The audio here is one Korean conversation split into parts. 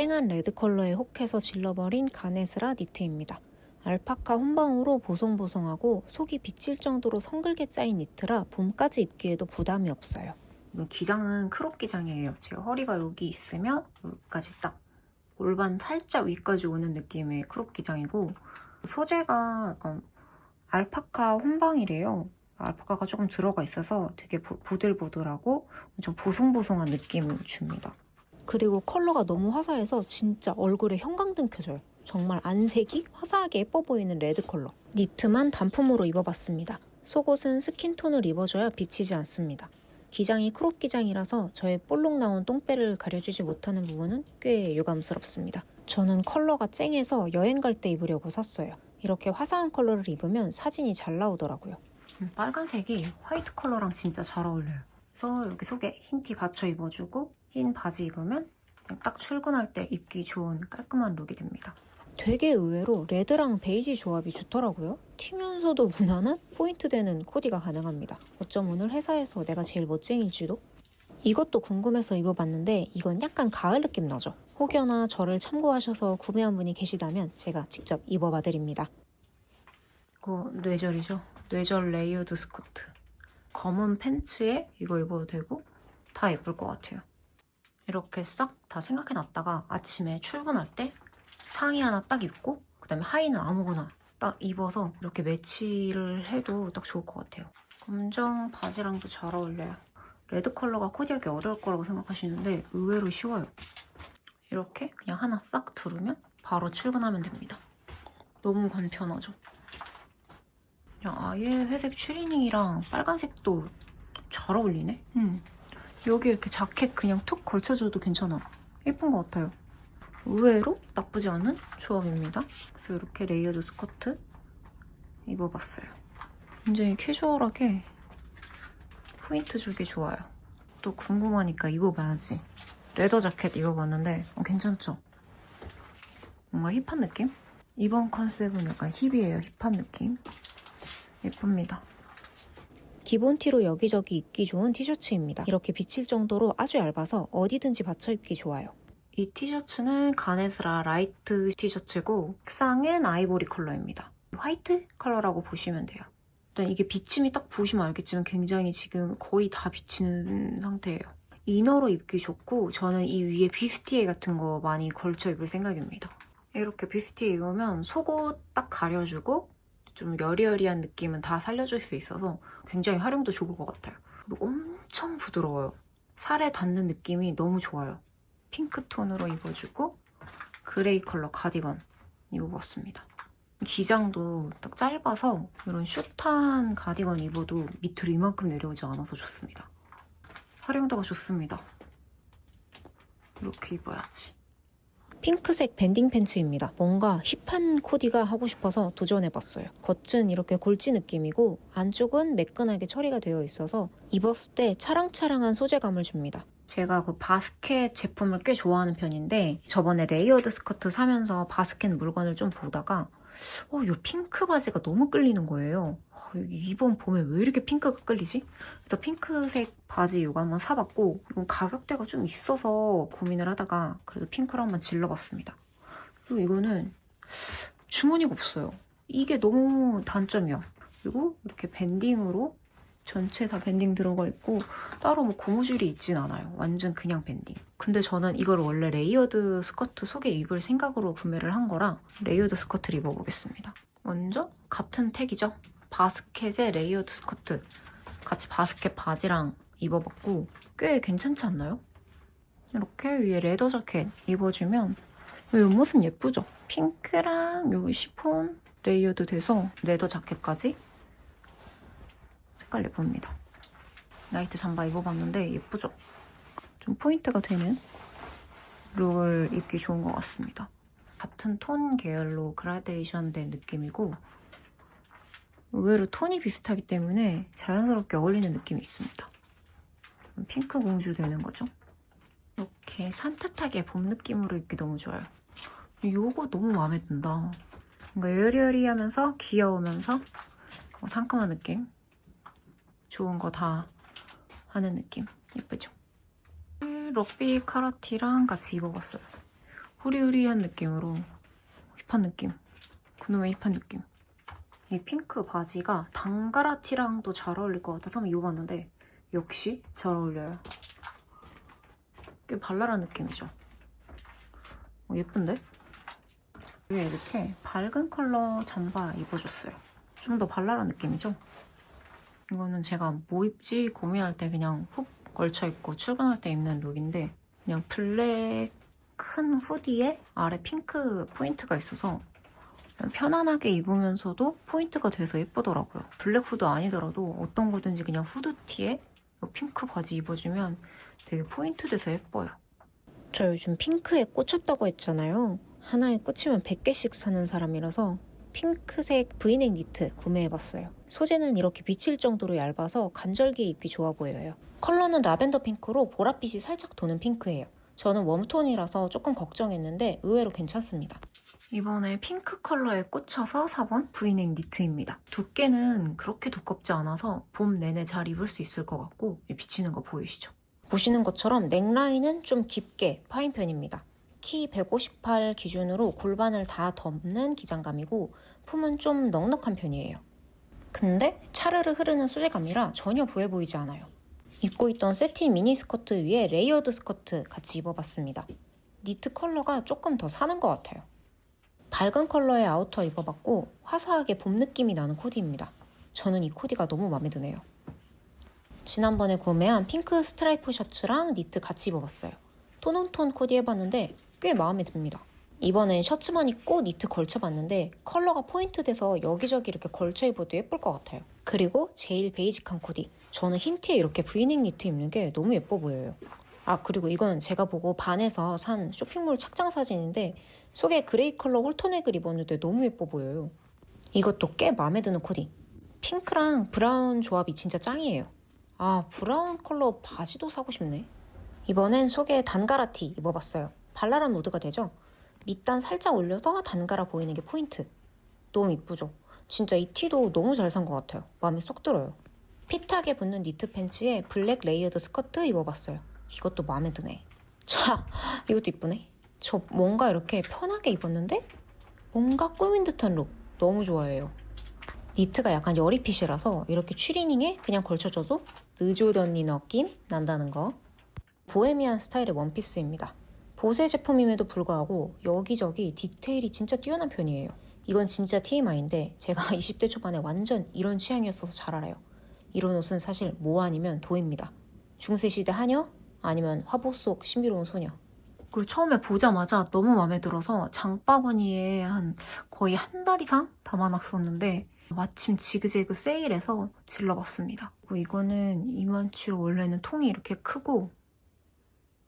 쨍한 레드 컬러에 혹해서 질러버린 가네스라 니트입니다. 알파카 혼방으로 보송보송하고 속이 비칠 정도로 성글게 짜인 니트라 봄까지 입기에도 부담이 없어요. 기장은 크롭 기장이에요. 제가 허리가 여기 있으면 여기까지 딱 골반 살짝 위까지 오는 느낌의 크롭 기장이고 소재가 약간 알파카 혼방이래요. 알파카가 조금 들어가 있어서 되게 보- 보들보들하고 좀 보송보송한 느낌을 줍니다. 그리고 컬러가 너무 화사해서 진짜 얼굴에 형광등 켜져요. 정말 안색이 화사하게 예뻐 보이는 레드 컬러. 니트만 단품으로 입어봤습니다. 속옷은 스킨톤을 입어줘야 비치지 않습니다. 기장이 크롭 기장이라서 저의 볼록 나온 똥배를 가려주지 못하는 부분은 꽤 유감스럽습니다. 저는 컬러가 쨍해서 여행 갈 때 입으려고 샀어요. 이렇게 화사한 컬러를 입으면 사진이 잘 나오더라고요. 빨간색이 화이트 컬러랑 진짜 잘 어울려요. 그래서 여기 속에 흰 티 받쳐 입어주고 흰 바지 입으면 딱 출근할 때 입기 좋은 깔끔한 룩이 됩니다. 되게 의외로 레드랑 베이지 조합이 좋더라고요. 튀면서도 무난한 포인트 되는 코디가 가능합니다. 어쩜 오늘 회사에서 내가 제일 멋쟁일지도? 이것도 궁금해서 입어봤는데 이건 약간 가을 느낌 나죠? 혹여나 저를 참고하셔서 구매한 분이 계시다면 제가 직접 입어봐 드립니다. 이거 뇌절이죠? 뇌절 레이어드 스커트. 검은 팬츠에 이거 입어도 되고 다 예쁠 것 같아요. 이렇게 싹 다 생각해 놨다가 아침에 출근할 때 상의 하나 딱 입고 그다음에 하의는 아무거나 딱 입어서 이렇게 매치를 해도 딱 좋을 것 같아요. 검정 바지랑도 잘 어울려요. 레드 컬러가 코디하기 어려울 거라고 생각하시는데 의외로 쉬워요. 이렇게 그냥 하나 싹 두르면 바로 출근하면 됩니다. 너무 간편하죠? 그냥 아예 회색 추리닝이랑 빨간색도 잘 어울리네? 음. 여기 이렇게 자켓 그냥 툭 걸쳐줘도 괜찮아. 예쁜 것 같아요. 의외로 나쁘지 않은 조합입니다. 그래서 이렇게 레이어드 스커트 입어봤어요. 굉장히 캐주얼하게 포인트 주기 좋아요. 또 궁금하니까 입어봐야지. 레더 자켓 입어봤는데 어, 괜찮죠? 뭔가 힙한 느낌? 이번 컨셉은 약간 힙이에요. 힙한 느낌. 예쁩니다. 기본 티로 여기저기 입기 좋은 티셔츠입니다. 이렇게 비칠 정도로 아주 얇아서 어디든지 받쳐 입기 좋아요. 이 티셔츠는 가네스라 라이트 티셔츠고 색상은 아이보리 컬러입니다. 화이트 컬러라고 보시면 돼요. 일단 이게 비침이 딱 보시면 알겠지만 굉장히 지금 거의 다 비치는 상태예요. 이너로 입기 좋고 저는 이 위에 비스티에 같은 거 많이 걸쳐 입을 생각입니다. 이렇게 비스티에 입으면 속옷 딱 가려주고 좀 여리여리한 느낌은 다 살려줄 수 있어서 굉장히 활용도 좋을 것 같아요. 그리고 엄청 부드러워요. 살에 닿는 느낌이 너무 좋아요. 핑크톤으로 입어주고 그레이 컬러 가디건 입어봤습니다. 기장도 딱 짧아서 이런 숏한 가디건 입어도 밑으로 이만큼 내려오지 않아서 좋습니다. 활용도가 좋습니다. 이렇게 입어야지. 핑크색 밴딩 팬츠입니다. 뭔가 힙한 코디가 하고 싶어서 도전해봤어요. 겉은 이렇게 골지 느낌이고 안쪽은 매끈하게 처리가 되어 있어서 입었을 때 차랑차랑한 소재감을 줍니다. 제가 그 바스켓 제품을 꽤 좋아하는 편인데 저번에 레이어드 스커트 사면서 바스켓 물건을 좀 보다가 어, 이 핑크 바지가 너무 끌리는 거예요. 어, 이번 봄에 왜 이렇게 핑크가 끌리지? 그래서 핑크색 바지 이거 한번 사봤고 이건 가격대가 좀 있어서 고민을 하다가 그래도 핑크로 한번 질러봤습니다. 그리고 이거는 주머니가 없어요. 이게 너무 단점이야. 그리고 이렇게 밴딩으로 전체 다 밴딩 들어가 있고 따로 뭐 고무줄이 있진 않아요. 완전 그냥 밴딩. 근데 저는 이걸 원래 레이어드 스커트 속에 입을 생각으로 구매를 한 거라 레이어드 스커트를 입어보겠습니다. 먼저 같은 택이죠. 바스켓에 레이어드 스커트 같이 바스켓 바지랑 입어봤고 꽤 괜찮지 않나요? 이렇게 위에 레더 자켓 입어주면 이 옆모습 예쁘죠? 핑크랑 여기 시폰 레이어드 돼서 레더 자켓까지 색깔 예쁩니다. 나이트 잠바 입어봤는데 예쁘죠? 좀 포인트가 되는 룩을 입기 좋은 것 같습니다. 같은 톤 계열로 그라데이션 된 느낌이고 의외로 톤이 비슷하기 때문에 자연스럽게 어울리는 느낌이 있습니다. 핑크 공주 되는 거죠. 이렇게 산뜻하게 봄 느낌으로 입기 너무 좋아요. 이거 너무 마음에 든다. 뭔가 여리여리하면서 귀여우면서 뭐 상큼한 느낌. 좋은 거 다 하는 느낌. 예쁘죠? 럭비 카라티랑 같이 입어봤어요. 후리후리한 느낌으로 힙한 느낌. 그놈의 힙한 느낌. 이 핑크 바지가 단가라티랑도 잘 어울릴 것 같아서 한번 입어봤는데 역시 잘 어울려요. 꽤 발랄한 느낌이죠. 어, 예쁜데? 위에 이렇게 밝은 컬러 잠바 입어줬어요. 좀 더 발랄한 느낌이죠? 이거는 제가 뭐 입지 고민할 때 그냥 훅 걸쳐 입고 출근할 때 입는 룩인데 그냥 블랙 큰 후디에 아래 핑크 포인트가 있어서 편안하게 입으면서도 포인트가 돼서 예쁘더라고요. 블랙 후드 아니더라도 어떤 거든지 그냥 후드티에 이 핑크 바지 입어주면 되게 포인트 돼서 예뻐요. 저 요즘 핑크에 꽂혔다고 했잖아요. 하나에 꽂히면 100개씩 사는 사람이라서 핑크색 브이넥 니트 구매해봤어요. 소재는 이렇게 비칠 정도로 얇아서 간절기에 입기 좋아 보여요. 컬러는 라벤더 핑크로 보랏빛이 살짝 도는 핑크예요. 저는 웜톤이라서 조금 걱정했는데 의외로 괜찮습니다. 이번에 핑크 컬러에 꽂혀서 사본 브이넥 니트입니다. 두께는 그렇게 두껍지 않아서 봄 내내 잘 입을 수 있을 것 같고 이 비치는 거 보이시죠? 보시는 것처럼 넥라인은 좀 깊게 파인 편입니다. 키 158 기준으로 골반을 다 덮는 기장감이고 품은 좀 넉넉한 편이에요. 근데 차르르 흐르는 소재감이라 전혀 부해 보이지 않아요. 입고 있던 세틴 미니 스커트 위에 레이어드 스커트 같이 입어봤습니다. 니트 컬러가 조금 더 사는 것 같아요. 밝은 컬러의 아우터 입어봤고 화사하게 봄 느낌이 나는 코디입니다. 저는 이 코디가 너무 마음에 드네요. 지난번에 구매한 핑크 스트라이프 셔츠랑 니트 같이 입어봤어요. 톤온톤 코디 해봤는데 꽤 마음에 듭니다. 이번엔 셔츠만 입고 니트 걸쳐봤는데 컬러가 포인트 돼서 여기저기 이렇게 걸쳐 입어도 예쁠 것 같아요. 그리고 제일 베이직한 코디. 저는 흰 티에 이렇게 브이넥 니트 입는 게 너무 예뻐 보여요. 아 그리고 이건 제가 보고 반에서 산 쇼핑몰 착장 사진인데 속에 그레이 컬러 홀터넥을 입었는데 너무 예뻐 보여요. 이것도 꽤 마음에 드는 코디. 핑크랑 브라운 조합이 진짜 짱이에요. 아 브라운 컬러 바지도 사고 싶네. 이번엔 속에 단가라 티 입어봤어요. 발랄한 무드가 되죠? 밑단 살짝 올려서 단가라 보이는 게 포인트. 너무 이쁘죠? 진짜 이 티도 너무 잘 산 것 같아요. 마음에 쏙 들어요. 핏하게 붙는 니트 팬츠에 블랙 레이어드 스커트 입어봤어요. 이것도 마음에 드네. 자, 이것도 이쁘네. 저 뭔가 이렇게 편하게 입었는데 뭔가 꾸민 듯한 룩 너무 좋아해요. 니트가 약간 여리핏이라서 이렇게 추리닝에 그냥 걸쳐줘도 언니 느낌 난다는 거. 보헤미안 스타일의 원피스입니다. 보세 제품임에도 불구하고 여기저기 디테일이 진짜 뛰어난 편이에요. 이건 진짜 TMI인데 제가 20대 초반에 완전 이런 취향이었어서 잘 알아요. 이런 옷은 사실 뭐 아니면 도입니다. 중세시대 하녀? 아니면 화보 속 신비로운 소녀. 그리고 처음에 보자마자 너무 마음에 들어서 장바구니에 한 거의 한 달 이상 담아놨었는데 마침 지그재그 세일해서 질러봤습니다. 이거는 이만치로 원래는 통이 이렇게 크고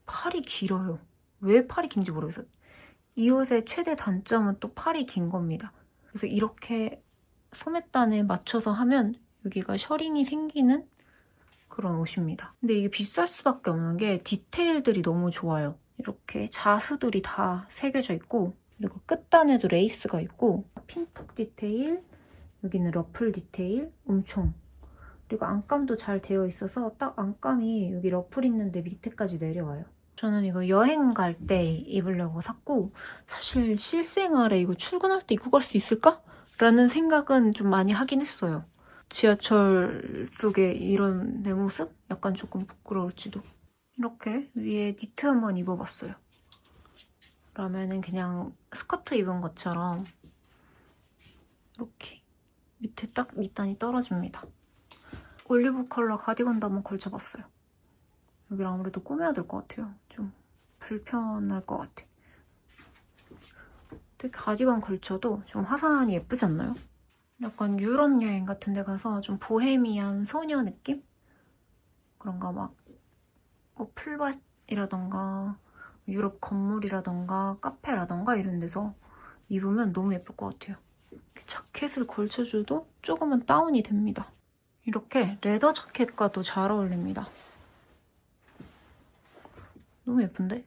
팔이 길어요. 왜 팔이 긴지 모르겠어요. 이 옷의 최대 단점은 또 팔이 긴 겁니다. 그래서 이렇게 소매단에 맞춰서 하면 여기가 셔링이 생기는 그런 옷입니다. 근데 이게 비쌀 수밖에 없는 게 디테일들이 너무 좋아요. 이렇게 자수들이 다 새겨져 있고 그리고 끝단에도 레이스가 있고 핀턱 디테일, 여기는 러플 디테일 엄청 그리고 안감도 잘 되어 있어서 딱 안감이 여기 러플 있는데 밑에까지 내려와요. 저는 이거 여행 갈 때 입으려고 샀고 사실 실생활에 이거 출근할 때 입고 갈 수 있을까? 라는 생각은 좀 많이 하긴 했어요. 지하철 속에 이런 내 모습? 약간 조금 부끄러울지도. 이렇게 위에 니트 한번 입어봤어요. 그러면은 그냥 스커트 입은 것처럼 이렇게 밑에 딱 밑단이 떨어집니다. 올리브 컬러 가디건도 한번 걸쳐봤어요. 여기를 아무래도 꾸며야 될 것 같아요. 좀 불편할 것 같아. 되게 가디건 걸쳐도 좀 화사하니 예쁘지 않나요? 약간 유럽 여행 같은 데 가서 좀 보헤미안 소녀 느낌? 그런가 막, 뭐 풀밭이라던가, 유럽 건물이라던가, 카페라던가 이런 데서 입으면 너무 예쁠 것 같아요. 자켓을 걸쳐줘도 조금은 다운이 됩니다. 이렇게 레더 자켓과도 잘 어울립니다. 너무 예쁜데?